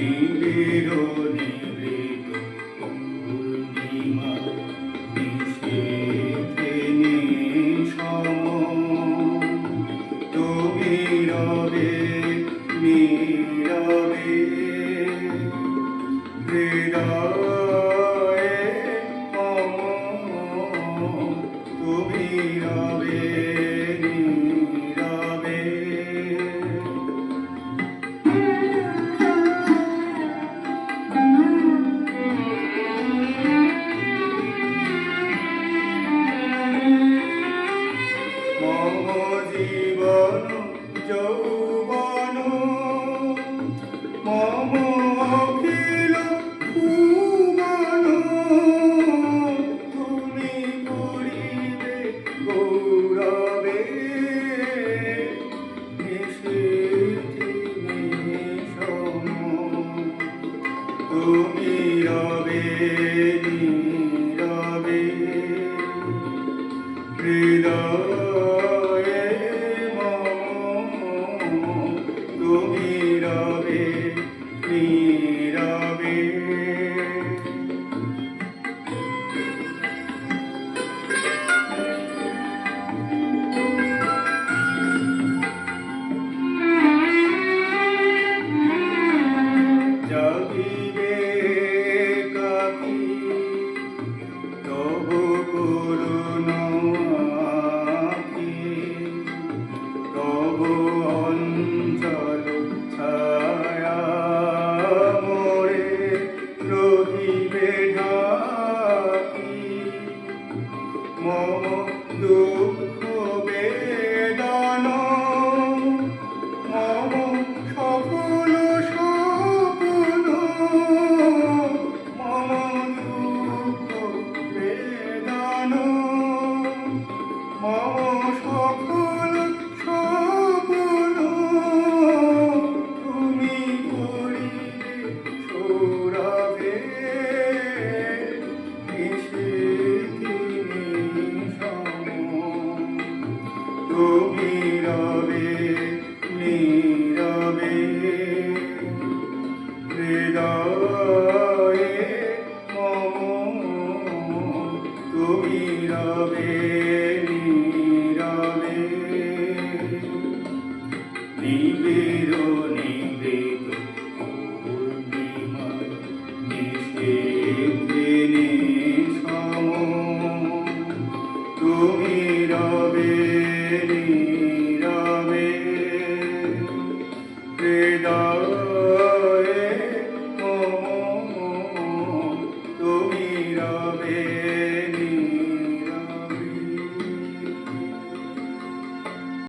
Em নীরবে নীরবে। হৃদয়ে তুমি রবে নীরবে I'll be no, no, no, তুমি রবে নীরবে। নিবিড় নিবৃত